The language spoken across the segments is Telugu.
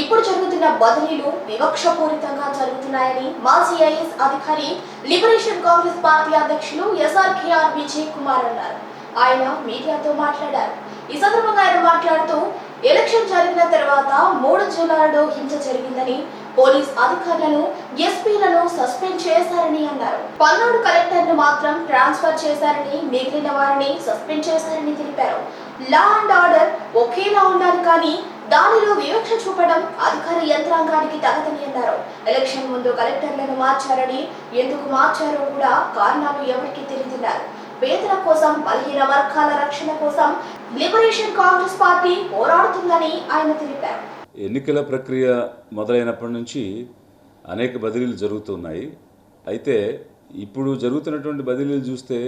ఇప్పుడు జరుగుతున్న బదిలీలు వివక్షపూరితంగా జరుగుతున్నాయని మాజీ ఐఎస్ అధికారి లిబరేషన్ కాంగ్రెస్ పార్టీ అధ్యక్షులు ఎస్ఆర్కేఆర్ విజయ్ కుమార్ అన్నారు. ఆయన మీడియాతో మాట్లాడారు. ఈ సందర్భంగా ఆయన మాట్లాడుతూ ఎలక్షన్ జరిగిన తర్వాత మూడు జిల్లాలలో హింస జరిగిందని పోలీస్ అధికారులను ఎస్పీలను సస్పెండ్ చేశారని అన్నారు. పల్నాడు కలెక్టర్ను మాత్రం ట్రాన్స్ఫర్ చేశారని మిగిలిన వారిని సస్పెండ్ చేశారని తెలిపారు. లా అండ్ ఆర్డర్ ఒకేలా ఉండాలి కానీ దానిలో వివక్ష చూపడం అధికార యంత్రాంగానికి తగదని అన్నారు. ఎలక్షన్ ముందు కలెక్టర్లను మార్చారని ఎందుకు మార్చారో కూడా కారణాలు ఎవరికీ తెలియదన్నారు. పేదల కోసం బలహీన వర్గాల రక్షణ కోసం లిబరేషన్ కాంగ్రెస్ పార్టీ పోరాడుతుందని ఆయన తెలిపారు. ఎన్నికల ప్రక్రియ మొదలైనప్పటి నుంచి అనేక బదిలీలు జరుగుతున్నాయి అయితే ఇప్పుడు జరుగుతున్నటువంటి బదిలీలు చూస్తే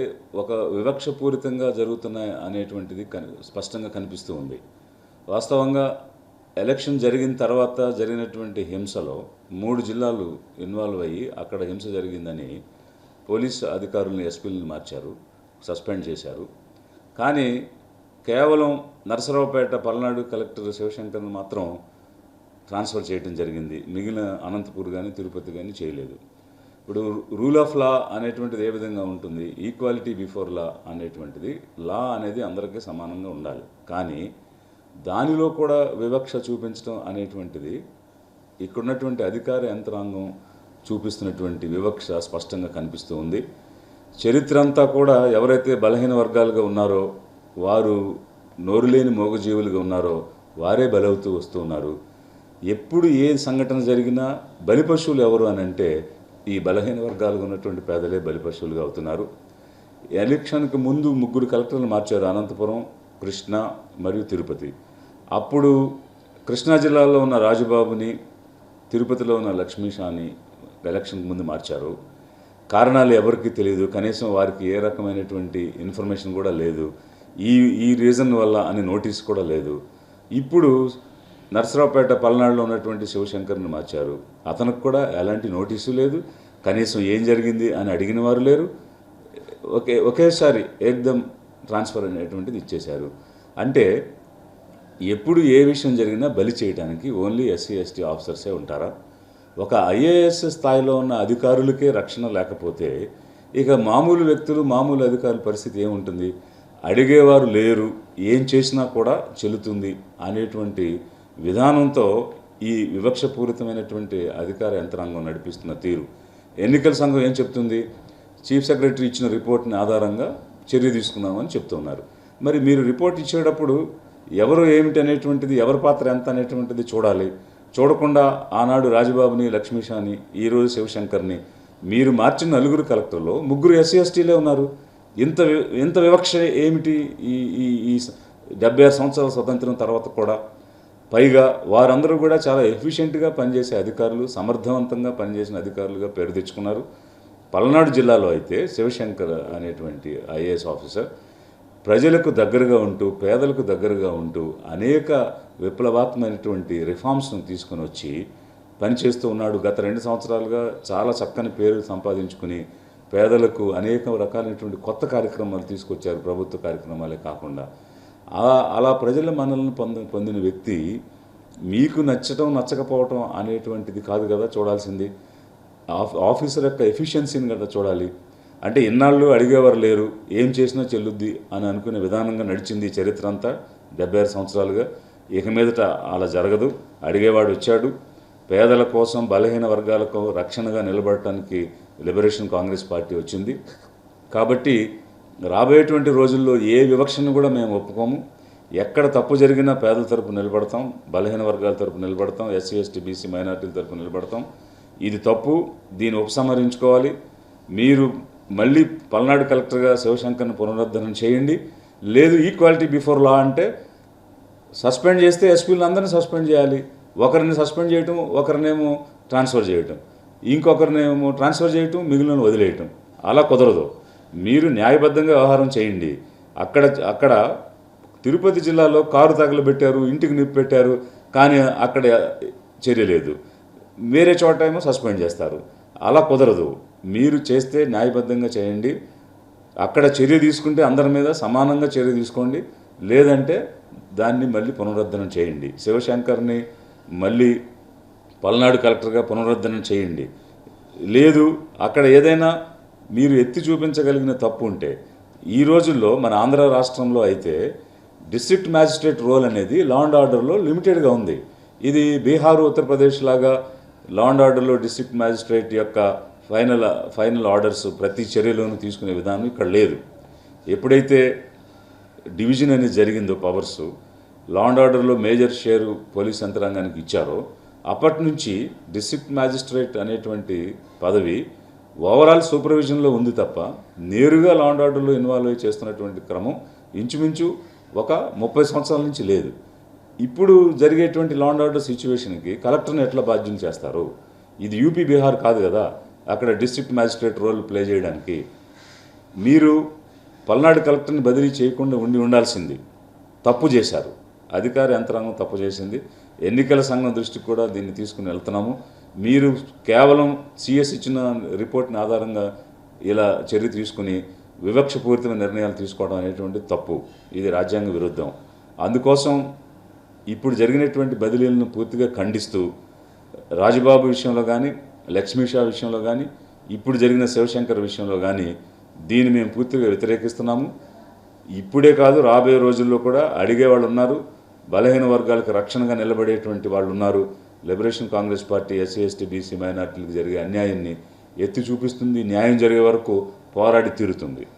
ఒక వివక్షపూరితంగా జరుగుతున్నాయి అనేటువంటిది కని స్పష్టంగా కనిపిస్తూ ఉంది. వాస్తవంగా ఎలక్షన్ జరిగిన తర్వాత జరిగినటువంటి హింసలో మూడు జిల్లాలు ఇన్వాల్వ్ అయ్యి అక్కడ హింస జరిగిందని పోలీస్ అధికారులను ఎస్పీలను మార్చారు సస్పెండ్ చేశారు. కానీ కేవలం నరసరావుపేట పల్నాడు కలెక్టర్ శివశంకర్ను మాత్రం ట్రాన్స్ఫర్ చేయడం జరిగింది. మిగిలిన అనంతపూర్ కానీ తిరుపతి కానీ చేయలేదు. ఇప్పుడు రూల్ ఆఫ్ లా అనేటువంటిది ఏ విధంగా ఉంటుంది? ఈక్వాలిటీ బిఫోర్ లా అనేటువంటిది. లా అనేది అందరికీ సమానంగా ఉండాలి. కానీ దానిలో కూడా వివక్ష చూపించడం అనేటువంటిది ఇక్కడున్నటువంటి అధికార యంత్రాంగం చూపిస్తున్నటువంటి వివక్ష స్పష్టంగా కనిపిస్తూ ఉంది. చరిత్ర అంతా కూడా ఎవరైతే బలహీన వర్గాలుగా ఉన్నారో వారు నోరులేని మూగజీవులుగా ఉన్నారో వారే బలవుతూ వస్తూ ఉన్నారు. ఎప్పుడు ఏ సంఘటన జరిగినా బలిపశువులు ఎవరు అని అంటే ఈ బలహీన వర్గాలుగా ఉన్నటువంటి పేదలే బలిపశువులుగా అవుతున్నారు. ఎలక్షన్కి ముందు ముగ్గురు కలెక్టర్లు మార్చారు అనంతపురం. కృష్ణ మరియు తిరుపతి. అప్పుడు కృష్ణా జిల్లాలో ఉన్న రాజుబాబుని తిరుపతిలో ఉన్న లక్ష్మీషాని ఎలక్షన్కి ముందు మార్చారు. కారణాలు ఎవరికి తెలియదు కనీసం వారికి ఏ రకమైనటువంటి ఇన్ఫర్మేషన్ కూడా లేదు. ఈ ఈ రీజన్ వల్ల అని నోటీస్ కూడా లేదు. ఇప్పుడు నర్సరావుపేట పల్నాడులో ఉన్నటువంటి శివశంకర్ని మార్చారు. అతనికి కూడా ఎలాంటి నోటీసు లేదు. కనీసం ఏం జరిగింది అని అడిగిన వారు లేరు. ఒకే ఒకేసారి ఏకదం ట్రాన్స్ఫర్ అనేటువంటిది ఇచ్చేశారు. అంటే ఎప్పుడు ఏ విషయం జరిగినా బలి చేయడానికి ఓన్లీ ఎస్సీ ఎస్టీ ఆఫీసర్సే ఉంటారా? ఒక ఐఏఎస్ స్థాయిలో ఉన్న అధికారులకే రక్షణ లేకపోతే ఇక మామూలు వ్యక్తులు మామూలు అధికారుల పరిస్థితి ఏముంటుంది? అడిగేవారు లేరు ఏం చేసినా కూడా చెల్లుతుంది అనేటువంటి విధానంతో ఈ వివక్షపూరితమైనటువంటి అధికార యంత్రాంగం నడిపిస్తున్న తీరు. ఎన్నికల సంఘం ఏం చెప్తుంది? చీఫ్ సెక్రటరీ ఇచ్చిన రిపోర్ట్ని ఆధారంగా చర్య తీసుకున్నామని చెప్తున్నారు. మరి మీరు రిపోర్ట్ ఇచ్చేటప్పుడు ఎవరు ఏమిటి అనేటువంటిది ఎవరి పాత్ర ఎంత అనేటువంటిది చూడాలి. చూడకుండా ఆనాడు రాజబాబుని లక్ష్మీషాని ఈరోజు శివశంకర్ని మీరు మార్చిన నలుగురు కలెక్టర్లో ముగ్గురు ఎస్సీ ఎస్టీలే ఉన్నారు. ఇంత ఇంత వివక్ష ఏమిటి ఈ ఈ ఈ డెబ్బై ఆరు సంవత్సరాల స్వతంత్రం తర్వాత కూడా? పైగా వారందరూ కూడా చాలా ఎఫిషియెంట్గా పనిచేసే అధికారులు సమర్థవంతంగా పనిచేసిన అధికారులుగా పేరు తెచ్చుకున్నారు. పల్నాడు జిల్లాలో అయితే శివశంకర్ అనేటువంటి ఐఏఎస్ ఆఫీసర్ ప్రజలకు దగ్గరగా ఉంటూ పేదలకు దగ్గరగా ఉంటూ అనేక విప్లవాత్మైనటువంటి రిఫార్మ్స్ను తీసుకొని వచ్చి పనిచేస్తూ ఉన్నాడు. గత రెండు సంవత్సరాలుగా చాలా చక్కని పేరు సంపాదించుకుని పేదలకు అనేక రకాలైనటువంటి కొత్త కార్యక్రమాలు తీసుకొచ్చారు. ప్రభుత్వ కార్యక్రమాలే కాకుండా అలా అలా ప్రజల మనల్ని పొంద పొందిన వ్యక్తి మీకు నచ్చటం నచ్చకపోవటం అనేటువంటిది కాదు కదా చూడాల్సింది. ఆఫీసర్ యొక్క ఎఫిషియన్సీని కదా చూడాలి. అంటే ఇన్నాళ్ళు అడిగేవారు లేరు ఏం చేసినా చెల్లుద్ది అని అనుకునే విధానంగా నడిచింది చరిత్ర అంతా డెబ్బై ఆరు సంవత్సరాలుగా. ఇక మీదట అలా జరగదు. అడిగేవాడు వచ్చాడు. పేదల కోసం బలహీన వర్గాలకు రక్షణగా నిలబడటానికి లిబరేషన్ కాంగ్రెస్ పార్టీ వచ్చింది. కాబట్టి రాబోయేటువంటి రోజుల్లో ఏ వివక్షను కూడా మేము ఒప్పుకోము. ఎక్కడ తప్పు జరిగినా పేదల తరపు నిలబడతాం బలహీన వర్గాల తరపు నిలబడతాం ఎస్సీ ఎస్టీ బీసీ మైనార్టీల తరపు నిలబడతాం. ఇది తప్పు దీన్ని ఉపసంహరించుకోవాలి. మీరు మళ్ళీ పల్నాడు కలెక్టర్గా శివశంకర్ని పునరుద్ధరణ చేయండి. లేదు ఈక్వాలిటీ బిఫోర్ లా అంటే సస్పెండ్ చేస్తే ఎస్పీలను అందరినీ సస్పెండ్ చేయాలి. ఒకరిని సస్పెండ్ చేయటం ఒకరినేమో ట్రాన్స్ఫర్ చేయటం. ఇంకొకరినేమో ట్రాన్స్ఫర్ చేయటం మిగిలిన వదిలేయటం. అలా కుదరదు. మీరు న్యాయబద్ధంగా వ్యవహారం చేయండి. అక్కడ అక్కడ తిరుపతి జిల్లాలో కారు తగలబెట్టారు ఇంటికి నిప్పు పెట్టారు కానీ అక్కడ చర్య లేదు. వేరే చోట ఏమో సస్పెండ్ చేస్తారు. అలా కుదరదు. మీరు చేస్తే న్యాయబద్ధంగా చేయండి. అక్కడ చర్య తీసుకుంటే అందరి మీద సమానంగా చర్య తీసుకోండి. లేదంటే దాన్ని మళ్ళీ పునరుద్ధరణ చేయండి. శివశంకర్ని మళ్ళీ పల్నాడు కలెక్టర్గా పునరుద్ధరణ చేయండి. లేదు అక్కడ ఏదైనా మీరు ఎత్తి చూపించగలిగిన తప్పు ఉంటే ఈ రోజుల్లో మన ఆంధ్ర రాష్ట్రంలో అయితే డిస్ట్రిక్ట్ మ్యాజిస్ట్రేట్ రోల్ అనేది లా అండ్ ఆర్డర్లో లిమిటెడ్గా ఉంది. ఇది బీహార్ ఉత్తరప్రదేశ్ లాగా లా అండ్ ఆర్డర్లో డిస్ట్రిక్ట్ మ్యాజిస్ట్రేట్ యొక్క ఫైనల్ ఫైనల్ ఆర్డర్స్ ప్రతి చర్యలోనూ తీసుకునే విధానం ఇక్కడ లేదు. ఎప్పుడైతే డివిజన్ అనేది జరిగిందో పవర్స్ లా అండ్ ఆర్డర్లో మేజర్ షేరు పోలీస్ యంత్రాంగానికి ఇచ్చారో అప్పటి నుంచి డిస్ట్రిక్ట్ మ్యాజిస్ట్రేట్ అనేటువంటి పదవి ఓవరాల్ సూపర్విజన్లో ఉంది తప్ప నేరుగా లా అండ్ ఆర్డర్లో ఇన్వాల్వ్ చేస్తున్నటువంటి క్రమం ఇంచుమించు ఒక ముప్పై సంవత్సరాల నుంచి లేదు. ఇప్పుడు జరిగేటువంటి లాండ్ ఆర్డర్ సిచ్యువేషన్కి కలెక్టర్ని ఎట్లా బాధ్యం చేస్తారు? ఇది యూపీ బీహార్ కాదు కదా. అక్కడ డిస్ట్రిక్ట్ మ్యాజిస్ట్రేట్ రోల్ ప్లే చేయడానికి. మీరు పల్నాడు కలెక్టర్ని బదిలీ చేయకుండా ఉండి ఉండాల్సింది. తప్పు చేశారు. అధికార యంత్రాంగం తప్పు చేసింది. ఎన్నికల సంఘం దృష్టికి కూడా దీన్ని తీసుకుని వెళ్తున్నాము. మీరు కేవలం సిఎస్ ఇచ్చిన రిపోర్ట్ని ఆధారంగా ఇలా చర్య తీసుకుని వివక్షపూరితమైన నిర్ణయాలు తీసుకోవడం అనేటువంటి తప్పు. ఇది రాజ్యాంగ విరుద్ధం. అందుకోసం ఇప్పుడు జరిగినటువంటి బదిలీలను పూర్తిగా ఖండిస్తూ రాజబాబు విషయంలో కానీ లక్ష్మీ షా విషయంలో కానీ ఇప్పుడు జరిగిన శివశంకర్ విషయంలో కానీ దీన్ని మేము పూర్తిగా వ్యతిరేకిస్తున్నాము. ఇప్పుడే కాదు రాబోయే రోజుల్లో కూడా అడిగే వాళ్ళు ఉన్నారు బలహీన వర్గాలకు రక్షణగా నిలబడేటువంటి వాళ్ళు ఉన్నారు. Liberation Congress party SC ST BC మైనార్టీలకు జరిగే అన్యాయాన్ని ఎత్తి చూపిస్తుంది. న్యాయం జరిగే వరకు పోరాడి తీరుతుంది.